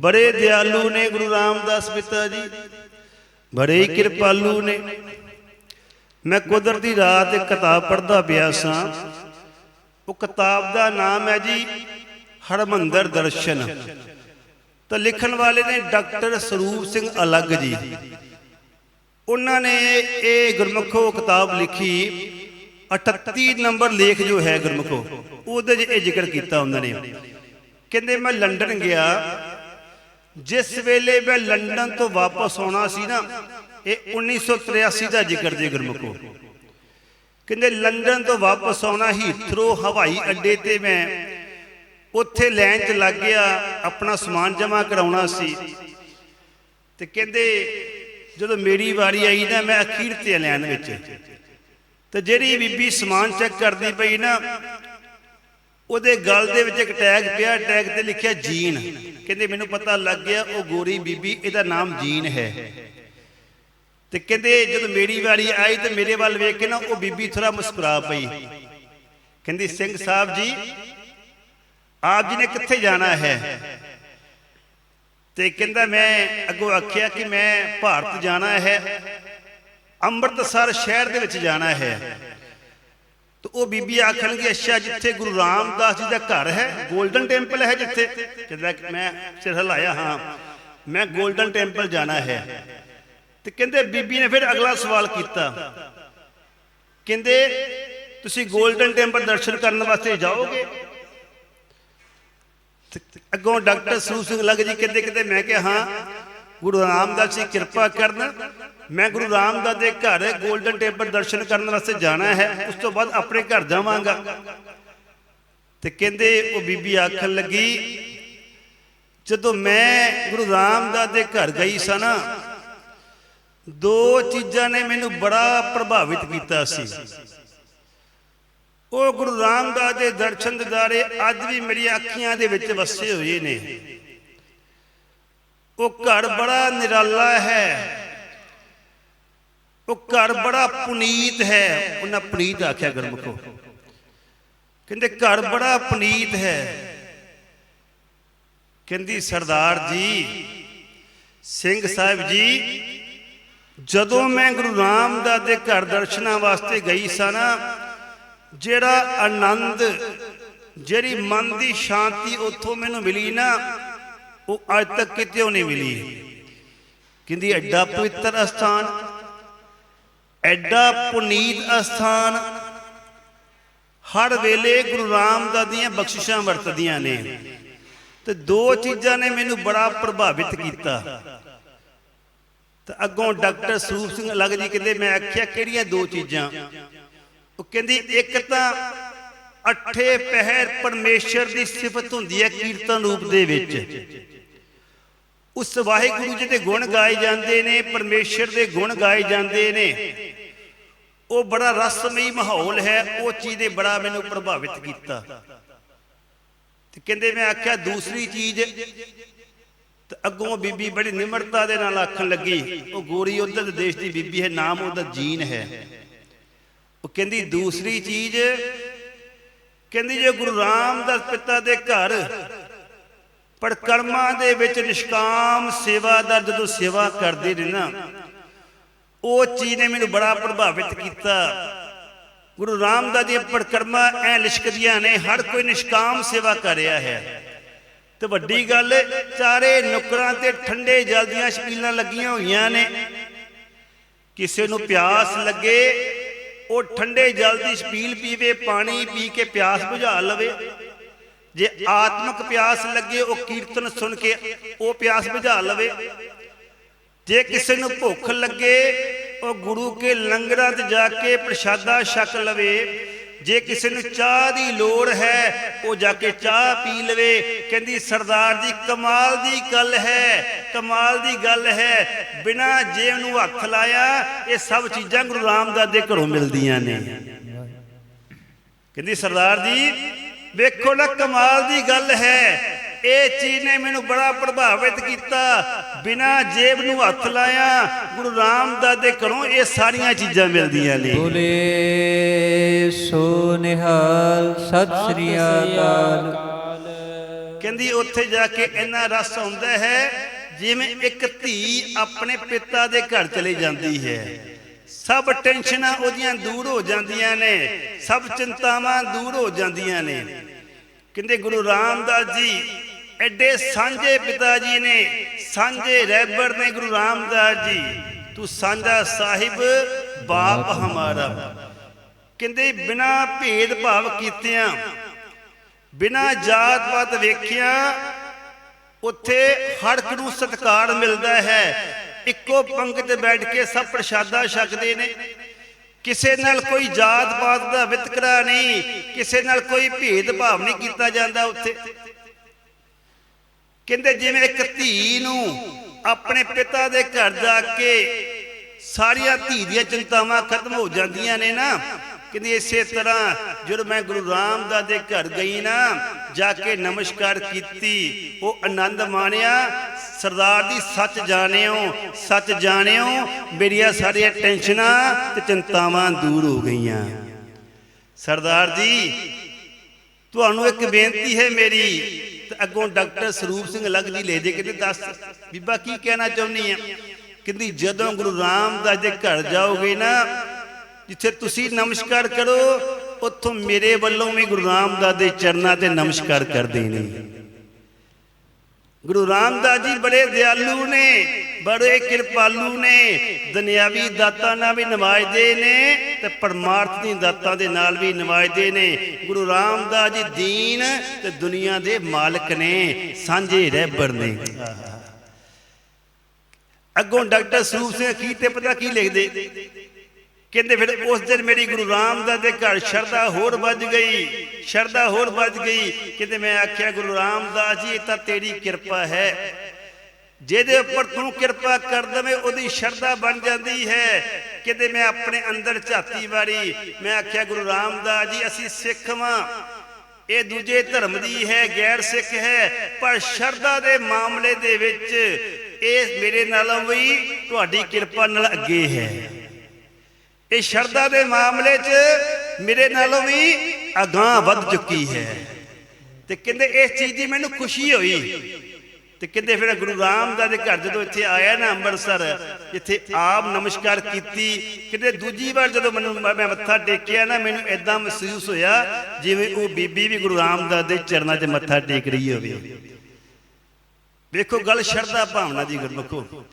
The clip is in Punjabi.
ਬੜੇ ਦਿਆਲੂ ਨੇ ਗੁਰੂ ਰਾਮਦਾਸ ਪਿਤਾ ਜੀ। ਬੜੇ ਹੀ ਕਿਰਪਾਲੂ ਨੇ। ਮੈਂ ਕੁਦਰਤੀ ਰਾਤ ਇੱਕ ਕਿਤਾਬ ਪੜ੍ਹਦਾ ਪਿਆ ਸਾਂ। ਉਹ ਕਿਤਾਬ ਦਾ ਨਾਮ ਹੈ ਜੀ, ਹਰਮੰਦਰ ਦਰਸ਼ਨ। ਤਾਂ ਲਿਖਣ ਵਾਲੇ ਨੇ ਡਾਕਟਰ ਸਰੂਪ ਸਿੰਘ ਅਲੱਗ ਜੀ। ਉਹਨਾਂ ਨੇ ਇਹ ਗੁਰਮੁਖੋ ਕਿਤਾਬ ਲਿਖੀ 38 ਨੰਬਰ ਲੇਖ ਜੋ ਹੈ ਗੁਰਮੁਖੋ, ਉਹਦੇ 'ਚ ਇਹ ਜ਼ਿਕਰ ਕੀਤਾ ਉਹਨਾਂ ਨੇ। ਕਹਿੰਦੇ ਮੈਂ ਲੰਡਨ ਗਿਆ ਜਿਸ ਵੇਲੇ ਮੈਂ ਲੰਡਨ ਤੋਂ ਵਾਪਸ ਆਉਣਾ ਸੀ ਨਾ, ਇਹ 1983 ਦਾ ਜ਼ਿਕਰ ਜੇ ਗੁਰਮੁਖੋ। ਕਹਿੰਦੇ ਲੰਡਨ ਤੋਂ ਵਾਪਸ ਆਉਣਾ ਹੀ ਥਰੋ ਹਵਾਈ ਅੱਡੇ ਤੇ ਮੈਂ ਉੱਥੇ ਲੈਣ 'ਚ ਲੱਗ ਗਿਆ, ਆਪਣਾ ਸਮਾਨ ਜਮ੍ਹਾਂ ਕਰਾਉਣਾ ਸੀ। ਤੇ ਕਹਿੰਦੇ ਜਦੋਂ ਮੇਰੀ ਵਾਰੀ ਆਈ ਨਾ, ਮੈਂ ਅਖੀਰ ਤੇ ਲੈਣ ਵਿੱਚ। ਤੇ ਜਿਹੜੀ ਬੀਬੀ ਸਮਾਨ ਚੈੱਕ ਕਰਦੀ ਪਈ ਨਾ, ਉਹਦੇ ਗਲ ਦੇ ਵਿੱਚ ਇੱਕ ਟੈਗ ਪਿਆ, ਟੈਗ ਤੇ ਲਿਖਿਆ ਜੀਨ। ਕਹਿੰਦੇ ਮੈਨੂੰ ਪਤਾ ਲੱਗ ਗਿਆ, ਉਹ ਗੋਰੀ ਬੀਬੀ, ਇਹਦਾ ਨਾਮ ਜੀਨ ਹੈ। ਤੇ ਕਹਿੰਦੇ ਜਦੋਂ ਮੇਰੀ ਵਾਰੀ ਆਈ ਤੇ ਮੇਰੇ ਵੱਲ ਵੇਖ ਕੇ ਨਾ ਉਹ ਬੀਬੀ ਥੋੜਾ ਮੁਸਕਰਾ ਪਈ। ਕਹਿੰਦੀ, ਸਿੰਘ ਸਾਹਿਬ ਜੀ, ਆਪ ਜੀ ਨੇ ਕਿੱਥੇ ਜਾਣਾ ਹੈ? ਤੇ ਕਹਿੰਦਾ, ਮੈਂ ਅੱਗੋਂ ਆਖਿਆ ਕਿ ਮੈਂ ਭਾਰਤ ਜਾਣਾ ਹੈ, ਅੰਮ੍ਰਿਤਸਰ ਸ਼ਹਿਰ ਦੇ ਵਿੱਚ ਜਾਣਾ ਹੈ। ਤੇ ਉਹ ਬੀਬੀ ਆਖਣਗੇ, ਅੱਛਾ, ਜਿੱਥੇ ਗੁਰੂ ਰਾਮਦਾਸ ਜੀ ਦਾ ਘਰ ਹੈ 골ਡਨ ਟੈਂਪਲ ਹੈ ਜਿੱਥੇ। ਕਹਿੰਦਾ, ਮੈਂ ਸਿਰ ਹਿਲਾਇਆ ਹਾਂ, ਮੈਂ 골ਡਨ ਟੈਂਪਲ ਜਾਣਾ ਹੈ। ਤੇ ਕਹਿੰਦੇ, ਬੀਬੀ ਨੇ ਫਿਰ ਅਗਲਾ ਸਵਾਲ ਕੀਤਾ। ਕਹਿੰਦੇ, ਤੁਸੀਂ 골ਡਨ ਟੈਂਪਲ ਦਰਸ਼ਨ ਕਰਨ ਵਾਸਤੇ ਜਾਓਗੇ? ਅੱਗੋਂ ਡਾਕਟਰ ਸੂਰ ਸਿੰਘ ਲੱਗ ਜੀ ਕਹਿੰਦੇ ਕਿਤੇ ਮੈਂ ਕਿਹਾ, ਹਾਂ। ਗੁਰੂ ਰਾਮਦਾਸ ਜੀ ਕਿਰਪਾ ਕਰਨ। ਮੈਂ ਗੁਰੂ ਰਾਮਦਾਸ ਦੇ ਘਰ 골ਡਨ ਟੈਂਪਲ ਦਰਸ਼ਨ ਕਰਨ ਵਾਸਤੇ ਜਾਣਾ ਹੈ। ਉਸ ਤੋਂ ਬਾਅਦ ਆਪਣੇ ਘਰ ਜਾਵਾਂਗਾ। ਤੇ ਕਹਿੰਦੇ ਉਹ ਬੀਬੀ ਆਖਣ ਲੱਗੀ, ਜਦੋਂ ਮੈਂ ਗੁਰੂ ਰਾਮਦਾਸ ਦੇ ਘਰ ਗਈ ਸਾਂ ਨਾ, ਦੋ ਚੀਜ਼ਾਂ ਨੇ ਮੈਨੂੰ ਬੜਾ ਪ੍ਰਭਾਵਿਤ ਕੀਤਾ ਸੀ। ਉਹ ਗੁਰੂ ਰਾਮਦਾਸ ਦੇ ਦਰਸ਼ਨ ਦਿਦਾਰੇ ਅੱਜ ਵੀ ਮੇਰੀਆਂ ਅੱਖੀਆਂ ਦੇ ਵਿੱਚ ਵਸੇ ਹੋਏ ਨੇ। ਉਹ ਘਰ ਬੜਾ ਨਿਰਾਲਾ ਹੈ। ਉਹ ਘਰ ਬੜਾ ਪੁਨੀਤ ਹੈ। ਉਹਨਾਂ ਪੁਨੀਤ ਆਖਿਆ ਗੁਰਮੁਖੋ ਕਹਿੰਦੇ ਘਰ ਬੜਾ ਪੁਨੀਤ ਹੈ। ਕਹਿੰਦੀ ਸਰਦਾਰ ਜੀ, ਸਿੰਘ ਸਾਹਿਬ ਜੀ, ਜਦੋਂ ਮੈਂ ਗੁਰੂ ਰਾਮਦਾਸ ਦੇ ਘਰ ਦਰਸ਼ਨਾਂ ਵਾਸਤੇ ਗਈ ਸਾਂ ਨਾ, ਜਿਹੜਾ ਆਨੰਦ, ਜਿਹੜੀ ਮਨ ਦੀ ਸ਼ਾਂਤੀ ਉੱਥੋਂ ਮੈਨੂੰ ਮਿਲੀ ਨਾ ਉਹ ਅੱਜ ਤੱਕ ਕਿਤੇ ਨਹੀਂ ਮਿਲੀ। ਕਹਿੰਦੀ, ਐਡਾ ਪਵਿੱਤਰ ਅਸਥਾਨ, ਐਡਾ ਪੁਨੀਤ ਅਸਥਾਨ, ਹਰ ਵੇਲੇ ਗੁਰੂ ਰਾਮਦਾਸ ਦੀਆਂ ਬਖਸ਼ਿਸ਼ਾਂ ਵਰਤਦੀਆਂ ਨੇ ਤੇ ਦੋ ਚੀਜ਼ਾਂ ਨੇ ਮੈਨੂੰ ਬੜਾ ਪ੍ਰਭਾਵਿਤ ਕੀਤਾ। ਤੇ ਅੱਗੋਂ ਡਾਕਟਰ ਸਰੂਪ ਸਿੰਘ ਅਲੱਗ ਜੀ ਕਹਿੰਦੇ, ਮੈਂ ਆਖਿਆ, ਕਿਹੜੀਆਂ ਦੋ ਚੀਜ਼ਾਂ? ਉਹ ਕਹਿੰਦੀ, ਇੱਕ ਤਾਂ ਅਠੇ ਪਹਿਰ ਪਰਮੇਸ਼ਰ ਦੀ ਸਿਫਤ ਹੁੰਦੀ ਹੈ ਕੀਰਤਨ ਰੂਪ ਦੇ ਵਿੱਚ। ਉਸ ਵਾਹਿਗੁਰੂ ਜੀ ਦੇ ਗੁਣ ਗਾਏ ਜਾਂਦੇ ਨੇ, ਪਰਮੇਸ਼ਰ ਦੇ ਗੁਣ ਗਾਏ ਜਾਂਦੇ ਨੇ। ਉਹ ਬੜਾ ਰਸਮਈ ਮਾਹੌਲ ਹੈ, ਉਹ ਚੀਜ਼ ਨੇ ਬੜਾ ਮੈਨੂੰ ਪ੍ਰਭਾਵਿਤ ਕੀਤਾ। ਤੇ ਕਹਿੰਦੇ ਮੈਂ ਆਖਿਆ, ਦੂਸਰੀ ਚੀਜ਼, ਤੇ ਅੱਗੋਂ ਬੀਬੀ ਬੜੀ ਨਿਮਰਤਾ ਦੇ ਨਾਲ ਆਖਣ ਲੱਗੀ, ਉਹ ਗੋਰੀ ਉਧਰ ਦੇ ਦੇਸ਼ ਦੀ ਬੀਬੀ ਹੈ, ਨਾਮ ਉਹਦਾ ਜੀਨ ਹੈ। ਉਹ ਕਹਿੰਦੀ, ਦੂਸਰੀ ਚੀਜ਼ ਕਹਿੰਦੀ ਜੇ ਗੁਰੂ ਰਾਮਦਾਸ ਪਿਤਾ ਦੇ ਘਰ ਪਰਕਰਮਾਂ ਦੇ ਵਿੱਚ ਨਿਸ਼ਕਾਮ ਸੇਵਾ ਸੇਵਾਦਾਰ ਜਦੋਂ ਸੇਵਾ ਕਰਦੇ ਨੇ ਨਾ, ਉਹ ਚੀਜ਼ ਨੇ ਮੈਨੂੰ ਬੜਾ ਪ੍ਰਭਾਵਿਤ ਕੀਤਾ। ਗੁਰੂ ਰਾਮਦਾਸ ਦੀਆਂ ਪਰਕਰਮਾਂ ਐ ਲਿਸ਼ਕਦੀਆਂ ਨੇ, ਹਰ ਕੋਈ ਨਿਸ਼ਕਾਮ ਸੇਵਾ ਕਰ ਰਿਹਾ ਹੈ। ਤੇ ਵੱਡੀ ਗੱਲ, ਚਾਰੇ ਨੁਕਰਾਂ ਤੇ ਠੰਡੇ ਜਲ ਦੀਆਂ ਛਬੀਲਾਂ ਲੱਗੀਆਂ ਹੋਈਆਂ ਨੇ। ਕਿਸੇ ਨੂੰ ਪਿਆਸ ਲੱਗੇ ਉਹ ਠੰਡੇ ਜਲ ਦੀ ਛਪੀਲ ਪੀਵੇ, ਪਾਣੀ ਪੀ ਕੇ ਪਿਆਸ ਬੁਝਾ ਲਵੇ। ਜੇ ਆਤਮਿਕ ਪਿਆਸ ਲੱਗੇ, ਉਹ ਕੀਰਤਨ ਸੁਣ ਕੇ ਉਹ ਪਿਆਸ ਬੁਝਾ ਲਵੇ। ਜੇ ਕਿਸੇ ਨੂੰ ਭੁੱਖ ਲੱਗੇ, ਉਹ ਗੁਰੂ ਕੇ ਲੰਗਰਾਂ ਤੇ ਜਾ ਕੇ ਪ੍ਰਸ਼ਾਦਾ ਛਕ ਲਵੇ। ਜੇ ਕਿਸੇ ਨੂੰ ਚਾਹ ਦੀ ਲੋੜ ਹੈ, ਉਹ ਜਾ ਕੇ ਚਾਹ ਪੀ ਲਵੇ। ਕਹਿੰਦੀ, ਸਰਦਾਰ ਜੀ, ਕਮਾਲ ਦੀ ਗੱਲ ਹੈ, ਕਮਾਲ ਦੀ ਗੱਲ ਹੈ। ਬਿਨਾ ਜੇਬ ਨੂੰ ਹੱਥ ਲਾਇਆ, ਇਹ ਸਭ ਚੀਜ਼ਾਂ ਗੁਰੂ ਰਾਮਦਾਸ ਦੇ ਘਰੋਂ ਮਿਲਦੀਆਂ ਨੇ। ਕਹਿੰਦੀ, ਸਰਦਾਰ ਜੀ, ਵੇਖੋ ਨਾ, ਕਮਾਲ ਦੀ ਗੱਲ ਹੈ। ਇਹ ਚੀਜ਼ ਨੇ ਮੈਨੂੰ ਬੜਾ ਪ੍ਰਭਾਵਿਤ ਕੀਤਾ। ਬਿਨਾ ਜੇਬ ਨੂੰ ਹੱਥ ਲਾਇਆ, ਗੁਰੂ ਰਾਮਦਾਸ ਦੇ ਘਰੋਂ ਇਹ ਸਾਰੀਆਂ ਚੀਜ਼ਾਂ ਮਿਲਦੀਆਂ ਨੇ। ਬੋਲੇ। ਸੋ ਨਿਹਾਲ ਸਤਿ ਸ੍ਰੀ ਅਕਾਲ। ਕਹਿੰਦੀ ਉੱਥੇ ਜਾ ਕੇ ਇੰਨਾ ਰਸ ਆਉਂਦਾ ਹੈ ਜਿਵੇਂ ਇੱਕ ਧੀ ਆਪਣੇ ਪਿਤਾ ਦੇ ਘਰ ਚਲੀ ਜਾਂਦੀ ਹੈ। ਸਭ ਟੈਨਸ਼ਨਾਂ ਉਹਦੀਆਂ ਦੂਰ ਹੋ ਜਾਂਦੀਆਂ ਨੇ ਸਭ ਚਿੰਤਾਵਾਂ ਦੂਰ ਹੋ ਜਾਂਦੀਆਂ ਨੇ। ਕਹਿੰਦੇ ਗੁਰੂ ਰਾਮਦਾਸ ਜੀ ਐਡੇ ਸਾਂਝੇ ਪਿਤਾ ਜੀ ਨੇ ਸਾਂਝੇ ਰਹਿਬਰ ਨੇ ਗੁਰੂ ਰਾਮਦਾਸ ਜੀ। ਤੂੰ ਸਾਂਝਾ ਸਾਹਿਬ ਬਾਪ ਹਮਾਰਾ। ਕਹਿੰਦੇ ਬਿਨਾ ਭੇਦ ਭਾਵ ਕੀਤਿਆਂ, ਬਿਨਾ ਜਾਤ ਪਾਤ ਵੇਖਿਆ ਉੱਥੇ ਹਰ ਇੱਕ ਨੂੰ ਸਤਿਕਾਰ ਮਿਲਦਾ ਹੈ। ਇੱਕੋ ਪੰਗਤ ਬੈਠ ਕੇ ਸਭ ਪ੍ਰਸ਼ਾਦਾ ਛਕਦੇ ਨੇ। ਕਿਸੇ ਨਾਲ ਕੋਈ ਜਾਤ ਪਾਤ ਦਾ ਵਿਤਕਰਾ ਨਹੀਂ, ਕਿਸੇ ਨਾਲ ਕੋਈ ਭੇਦ ਭਾਵ ਨਹੀਂ ਕੀਤਾ ਜਾਂਦਾ ਉੱਥੇ। ਕਹਿੰਦੇ ਜਿਵੇਂ ਇੱਕ ਧੀ ਨੂੰ ਆਪਣੇ ਪਿਤਾ ਦੇ ਘਰ ਜਾ ਕੇ ਸਾਰੀਆਂ ਧੀ ਦੀਆਂ ਚਿੰਤਾਵਾਂ ਖਤਮ ਹੋ ਜਾਂਦੀਆਂ ਨੇ ਨਾ ਕਹਿੰਦੀ ਇਸੇ ਤਰ੍ਹਾਂ ਜਦੋਂ ਮੈਂ ਗੁਰੂ ਰਾਮਦਾਸ ਦੇ ਘਰ ਗਈ ਨਾ, ਜਾ ਕੇ ਨਮਸਕਾਰ ਕੀਤੀ, ਉਹ ਆਨੰਦ ਮਾਣਿਆ, ਸਰਦਾਰ ਦੀ ਸੱਚ ਜਾਣਿਓ ਸੱਚ ਜਾਣਿਓ, ਮੇਰੀਆਂ ਸਾਰੀਆਂ ਟੈਨਸ਼ਨਾਂ ਤੇ ਚਿੰਤਾਵਾਂ ਦੂਰ ਹੋ ਗਈਆਂ। ਸਰਦਾਰ ਜੀ, ਤੁਹਾਨੂੰ ਇੱਕ ਬੇਨਤੀ ਹੈ ਮੇਰੀ, ਤੇ ਅੱਗੋਂ ਡਾਕਟਰ ਸਰੂਪ ਸਿੰਘ ਲੱਗ ਜੀ ਲੈ ਦੇ ਕਿਤੇ ਦੱਸ ਬੀਬਾ ਕੀ ਕਹਿਣਾ ਚਾਹੁੰਦੀ ਆ? ਕਹਿੰਦੀ ਜਦੋਂ ਗੁਰੂ ਰਾਮਦਾਸ ਦੇ ਘਰ ਜਾਓਗੇ ਨਾ ਜਿੱਥੇ ਤੁਸੀਂ ਨਮਸਕਾਰ ਕਰੋ, ਉੱਥੋਂ ਮੇਰੇ ਵੱਲੋਂ ਵੀ ਗੁਰੂ ਰਾਮਦਾਸ ਦੇ ਚਰਨਾਂ ਤੇ ਨਮਸਕਾਰ ਕਰਦੇ ਨੇ ਗੁਰੂ ਰਾਮਦਾਸ ਜੀ ਬੜੇ ਦਿਆਲੂ ਨੇ, ਬੜੇ ਕਿਰਪਾਲੂ ਨੇ, ਦੁਨਿਆਵੀ ਦਾਤਾਂ ਨਾਲ ਵੀ ਨਵਾਜਦੇ ਨੇ ਤੇ ਪਰਮਾਰਥ ਦੀ ਦਾਤਾਂ ਦੇ ਨਾਲ ਵੀ ਨਵਾਜਦੇ ਨੇ। ਗੁਰੂ ਰਾਮਦਾਸ ਜੀ ਦੀਨ ਤੇ ਦੁਨੀਆ ਦੇ ਮਾਲਕ ਨੇ, ਸਾਂਝੇ ਰਹਿਬਰ ਨੇ। ਅੱਗੋਂ ਡਾਕਟਰ ਸਰੂਪ ਸਿੰਘ ਕੀ ਤੇ ਪਤਾ ਕੀ ਲਿਖਦੇ? ਕਹਿੰਦੇ ਫਿਰ ਉਸ ਦਿਨ ਮੇਰੀ ਗੁਰੂ ਰਾਮਦਾਸ ਦੇ ਘਰ ਸ਼ਰਧਾ ਹੋਰ ਵੱਜ ਗਈ, ਸ਼ਰਧਾ ਹੋਰ ਵੱਜ ਗਈ। ਕਹਿੰਦੇ ਮੈਂ ਆਖਿਆ, ਗੁਰੂ ਰਾਮਦਾਸ ਜੀ, ਇਹ ਤਾਂ ਤੇਰੀ ਕਿਰਪਾ ਹੈ। ਜਿਹਦੇ ਉੱਪਰ ਤੂੰ ਕਿਰਪਾ ਕਰ ਦਵੇਂ, ਉਹਦੀ ਸ਼ਰਧਾ ਬਣ ਜਾਂਦੀ ਹੈ। ਕਹਿੰਦੇ ਮੈਂ ਆਪਣੇ ਅੰਦਰ ਝਾਤੀ ਵਾਰੀ, ਮੈਂ ਆਖਿਆ, ਗੁਰੂ ਰਾਮਦਾਸ ਜੀ, ਅਸੀਂ ਸਿੱਖ ਵਾਂ। ਇਹ ਦੂਜੇ ਧਰਮ ਦੀ ਹੈ, ਗੈਰ ਸਿੱਖ ਹੈ, ਪਰ ਸ਼ਰਧਾ ਦੇ ਮਾਮਲੇ ਦੇ ਵਿੱਚ ਇਹ ਮੇਰੇ ਨਾਲੋਂ ਵੀ ਤੁਹਾਡੀ ਕਿਰਪਾ ਨਾਲ ਅੱਗੇ ਹੈ। ਇਹ ਸ਼ਰਧਾ ਦੇ ਮਾਮਲੇ 'ਚ ਮੇਰੇ ਨਾਲੋਂ ਵੀ ਅਗਾਹ ਵੱਧ ਚੁੱਕੀ ਹੈ। ਤੇ ਕਹਿੰਦੇ ਇਸ ਚੀਜ਼ ਦੀ ਮੈਨੂੰ ਖੁਸ਼ੀ ਹੋਈ। ਤੇ ਕਹਿੰਦੇ ਫਿਰ ਗੁਰੂ ਰਾਮਦਾਸ ਦੇ ਘਰ ਜਦੋਂ ਇੱਥੇ ਆਇਆ ਨਾ ਅੰਮ੍ਰਿਤਸਰ ਜਿੱਥੇ ਆਪ ਨਮਸਕਾਰ ਕੀਤੀ। ਕਹਿੰਦੇ ਦੂਜੀ ਵਾਰ ਜਦੋਂ ਮੈਨੂੰ ਮੈਂ ਮੈਂ ਮੱਥਾ ਟੇਕਿਆ ਨਾ, ਮੈਨੂੰ ਐਦਾਂ ਮਹਿਸੂਸ ਹੋਇਆ ਜਿਵੇਂ ਉਹ ਬੀਬੀ ਵੀ ਗੁਰੂ ਰਾਮਦਾਸ ਦੇ ਚਰਨਾਂ 'ਚ ਮੱਥਾ ਟੇਕ ਰਹੀ ਹੋਵੇ। ਵੇਖੋ ਗੱਲ ਸ਼ਰਧਾ ਭਾਵਨਾ ਦੀ ਗੁਰਮਖੋ।